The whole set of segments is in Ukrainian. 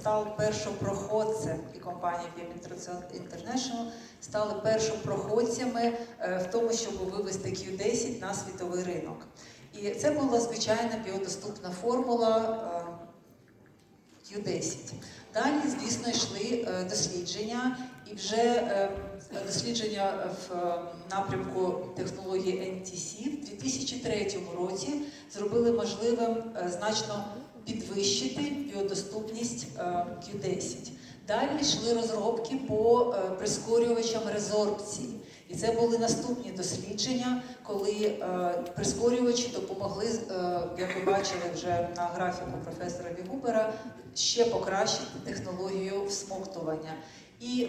став першопроходцем, і компанія PM International стали першопроходцями е, в тому, щоб вивести Q10 на світовий ринок. І це була звичайна біодоступна формула е, Q10. Далі, звісно, йшли е, дослідження, і вже дослідження в напрямку технології NTC в 2003 році зробили можливим значно підвищити біодоступність е, Q10. Далі йшли розробки по е, прискорювачам резорбції. І це були наступні дослідження, коли е, прискорювачі допомогли, як ви бачили вже на графіку професора Вігубера, ще покращити технологію всмоктування. І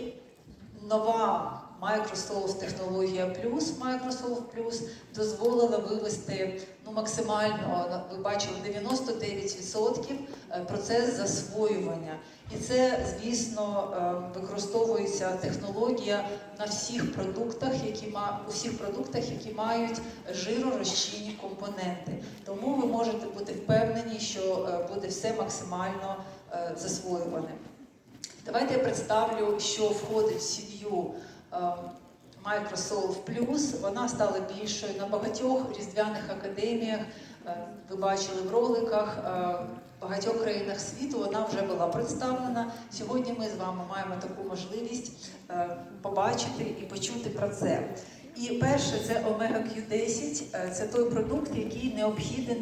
нова Microsoft технологія Plus, Microsoft Plus дозволила вивести ну, максимально, ви бачили, 99% процес засвоювання. І це, звісно, е, використовується технологія на всіх продуктах, які у всіх продуктах, які мають жиророзчинні компоненти. Тому ви можете бути впевнені, що е, буде все максимально е, засвоюване. Давайте я представлю, що входить в сім'ю е, Microsoft Plus. Вона стала більшою на багатьох різдвяних академіях. е, Ви бачили в роликах. е, В багатьох країнах світу вона вже була представлена. Сьогодні ми з вами маємо таку можливість е, побачити і почути про це. І перше це Omega Q10. Е, Це той продукт, який необхіден,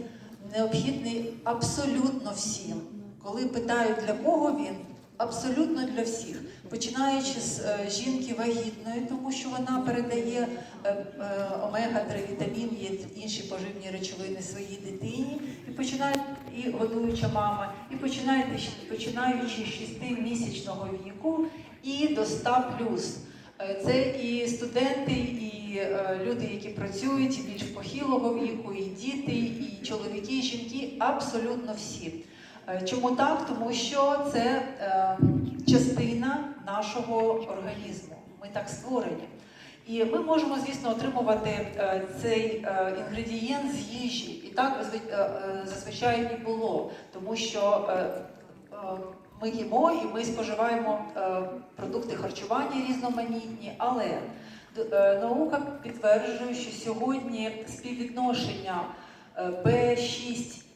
необхідний абсолютно всім. Коли питають для кого він, абсолютно для всіх, починаючи з е, жінки вагітної, тому що вона передає е, е, омега-3 вітамін, є інші поживні речовини своїй дитині, і починає і годуюча мама, і починаєте починаючи з 6-місячного віку і до 100 плюс. Це і студенти, і люди, які працюють, і більш похилого віку, і діти, і чоловіки, і жінки, абсолютно всі. Е, Чому так? Тому що це е, частина нашого організму. Ми так створені. І ми можемо, звісно, отримувати е, цей інгредієнт з їжі. І так зви- зазвичай і було, тому що ми їмо і ми споживаємо продукти харчування різноманітні, але наука підтверджує, що сьогодні співвідношення е, B6, е,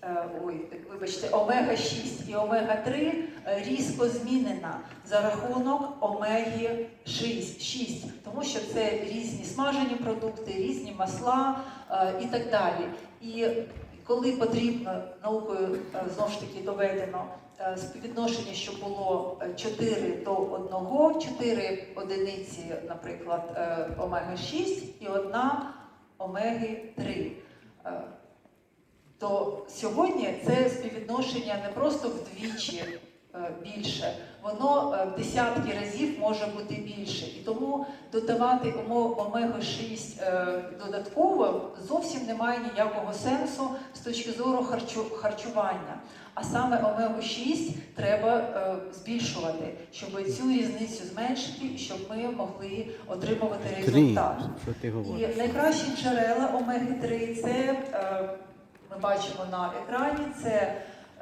ой, вибачте, омега 6 і омега 3 різко змінена за рахунок омеги 6, 6, тому що це різні смажені продукти, різні масла е, і так далі. І коли потрібно наукою е, знову ж таки доведено е, співвідношення, що було е, 4 до 1, 4 одиниці, наприклад, е, омега 6 і 1 омеги 3. То сьогодні це співвідношення не просто вдвічі е, більше, воно е, в десятки разів може бути більше. І тому додавати омо- омегу-6 е, додатково зовсім немає ніякого сенсу з точки зору харчу, харчування. А саме омегу-6 треба е, збільшувати, щоб цю різницю зменшити, і щоб ми могли отримувати результат. І найкращі джерела омеги-3 це е, ми бачимо на екрані. Це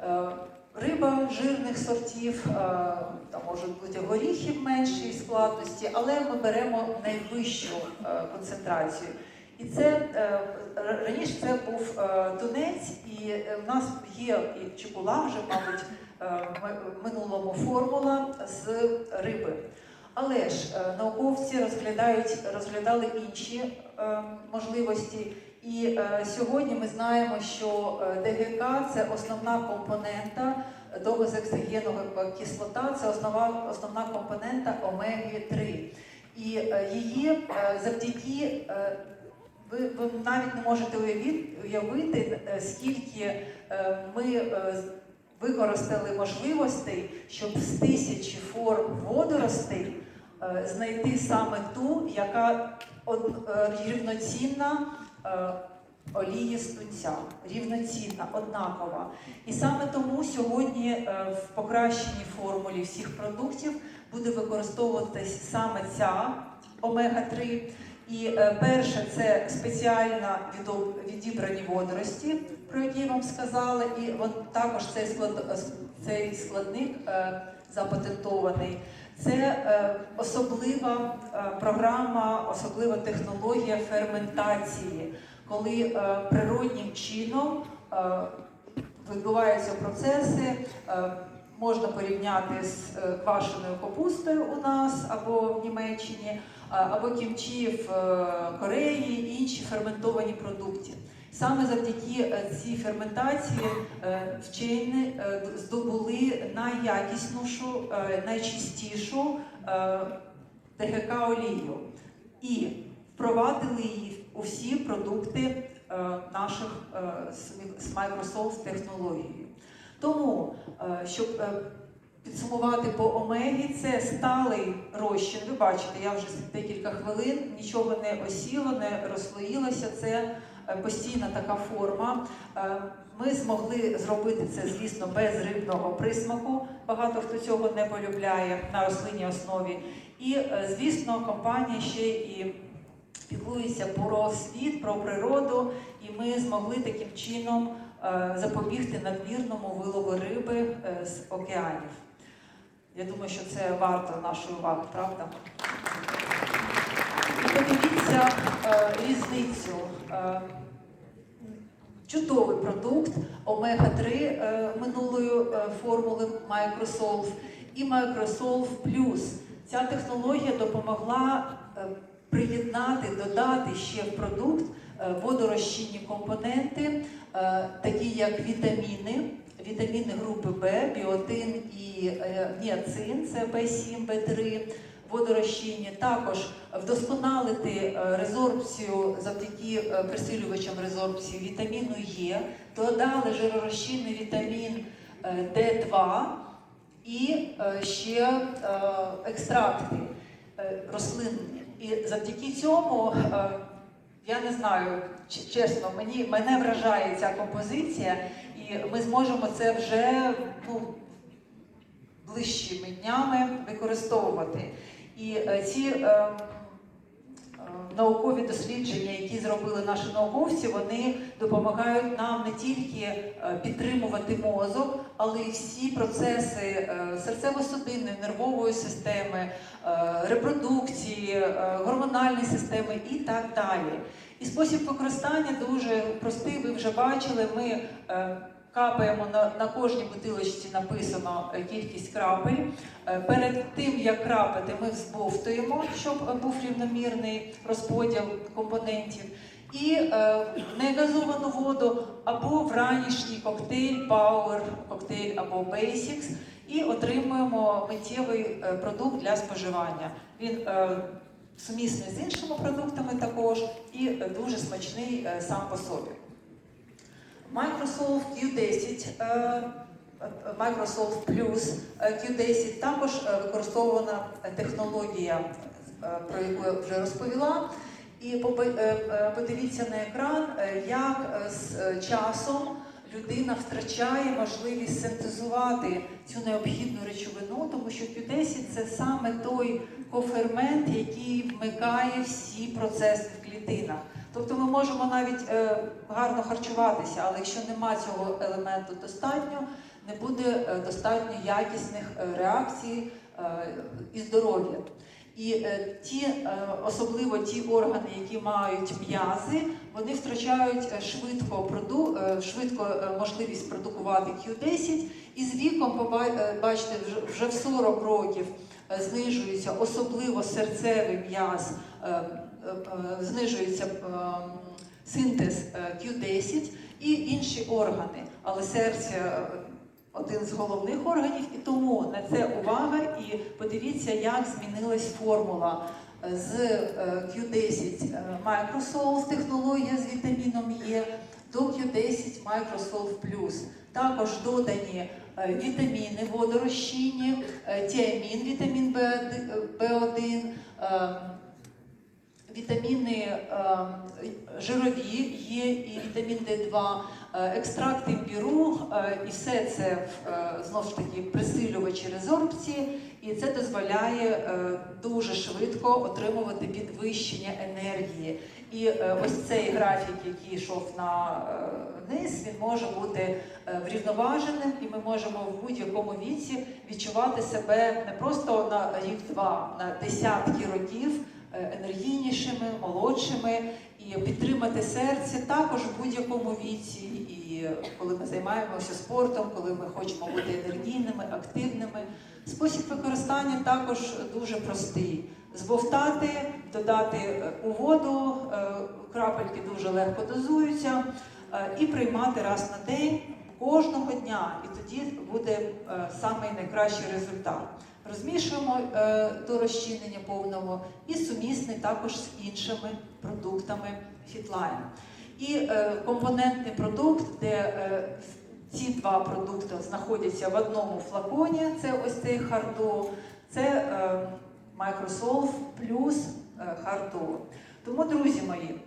е, риба жирних сортів, е, там можуть бути горіхи в меншій складності, але ми беремо найвищу е, концентрацію. І це раніше це був тунець, і в нас є і чи була вже, мабуть, минулому формула з риби. Але ж науковці розглядають, розглядали інші можливості. І е, сьогодні ми знаємо, що е, ДГК це основна компонента догозексагенова кислота, це основа, основна компонента омеги 3. І е, її е, завдяки е, ви, ви навіть не можете уявити, е, скільки е, ми е, використали можливостей, щоб з тисячі форм водоростей е, знайти саме ту, яка рівноцінна е, олії з тунця, рівноцінна, однакова. І саме тому сьогодні е, в покращеній формулі всіх продуктів буде використовуватись саме ця омега-3. І е, перше це спеціально відібрані водорості, про який вам сказали, і от також цей склад цей складник е, запатентований. Це е, особлива е, програма, особлива технологія ферментації, коли природнім чином відбуваються процеси. Можна порівняти з квашеною капустою у нас або в Німеччині, або кімчі в Кореї інші ферментовані продукти. Саме завдяки е, цій ферментації е, вчені е, здобули найякіснішу, найчистішу ТГК олію і впровадили її у всі продукти наших з- Microsoft технологією. Тому, щоб підсумувати по омегі, це сталий розчин. Ви бачите, я вже декілька хвилин нічого не осіло, не розслоїлося. Це постійна така форма. Е, Ми змогли зробити це, звісно, без рибного присмаку. Багато хто цього не полюбляє на рослинній основі. І, е, звісно, компанія ще і піклується про світ, про природу, і ми змогли таким чином е, запобігти надмірному вилову риби е, з океанів. Я думаю, що це варто нашої уваги, правда? І подивіться е, різницю. Е, чудовий продукт омега-3 е, минулої е, формули Microsolve і Microsolve Plus. Ця технологія допомогла приєднати, додати ще в продукт водорозчинні компоненти, такі як вітаміни, вітаміни групи В, біотин і ніацин, це В7, В3, водорозчинні. Також вдосконалити е, резорбцію завдяки е, присилювачам резорбції вітаміну Е, додали жиророзчинний вітамін е, Д2 і ще екстракти рослинні. І завдяки цьому, я не знаю, чесно, мені мене вражає ця композиція, і ми зможемо це вже ну, ближчими днями використовувати. І е, ці е, е, наукові дослідження, які зробили наші науковці, вони допомагають нам не тільки е, підтримувати мозок, але й всі процеси е, серцево-судинної, нервової системи, репродукції, гормональної системи і так далі. І спосіб використання дуже простий. Ви вже бачили. Ми капаємо на, на кожній бутилочці написано е, кількість крапель. Е, Перед тим як крапати, ми взбовтуємо, щоб е, був рівномірний розподіл компонентів. І е, негазовану воду або в ранішній коктейль, Power коктейль або Basics, і отримуємо миттєвий продукт для споживання. Він е, сумісний з іншими продуктами також і дуже смачний сам по собі. Microsoft Q10, е, е, Microsoft Plus е, Q10 також використовувана технологія, про яку я вже розповіла. І подивіться на екран, як з часом людина втрачає можливість синтезувати цю необхідну речовину, тому що Q10 це саме той кофермент, який вмикає всі процеси в клітинах. Тобто ми можемо навіть е, гарно харчуватися, але якщо нема цього елементу достатньо, не буде е, достатньо якісних е, реакцій і здоров'я. І ті, особливо ті органи, які мають м'язи, вони втрачають швидко, проду, швидко можливість продукувати Q10, і з віком бачите, вже, в 40 років знижується особливо серцевий м'яз, знижується е, синтез е, Q10 і інші органи. Але серце е, один з головних органів, і тому на це увага. І подивіться, як змінилась формула е, з е, Q10 е, Microsolve технологія з вітаміном Е до Q10 Microsolve Plus. Також додані е, вітаміни водорозчинні, е, тіамін, вітамін В1, е, вітаміни е, жирові є і вітамін Д2, Е, Екстракт імбіру е, і все це знову ж таки присилювачі резорбції, і це дозволяє дуже швидко отримувати підвищення енергії. І ось цей графік, який йшов на низ, він може бути врівноваженим, і ми можемо в будь-якому віці відчувати себе не просто на рік-два, на десятки років енергійнішими, молодшими і підтримати серце також в будь-якому віці. І коли ми займаємося спортом, коли ми хочемо бути енергійними, активними. Спосіб використання також дуже простий. Збовтати, додати е, у воду, е, крапельки дуже легко дозуються, е, і приймати раз на день кожного дня. І тоді буде е, найкращий результат. Розмішуємо е, до розчинення повного і сумісний також з іншими продуктами Фітлайн. І е, компонентний продукт, де е, ці два продукти знаходяться в одному флаконі, це ось цей хардо, це е, Microsoft плюс е, хардо. Тому, друзі мої,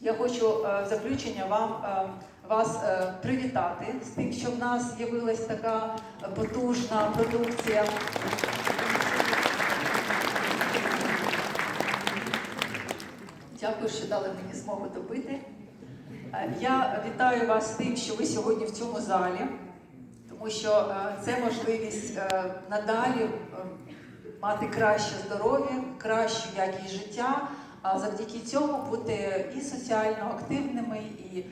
я хочу е, в заключення вам е, вас е, привітати з тим, що в нас з'явилась така потужна продукція. Дякую, що дали мені змогу допити. Е, Я вітаю вас з тим, що ви сьогодні в цьому залі, тому що е, це можливість надалі мати краще здоров'я, кращу якість життя, а завдяки цьому бути і соціально активними, і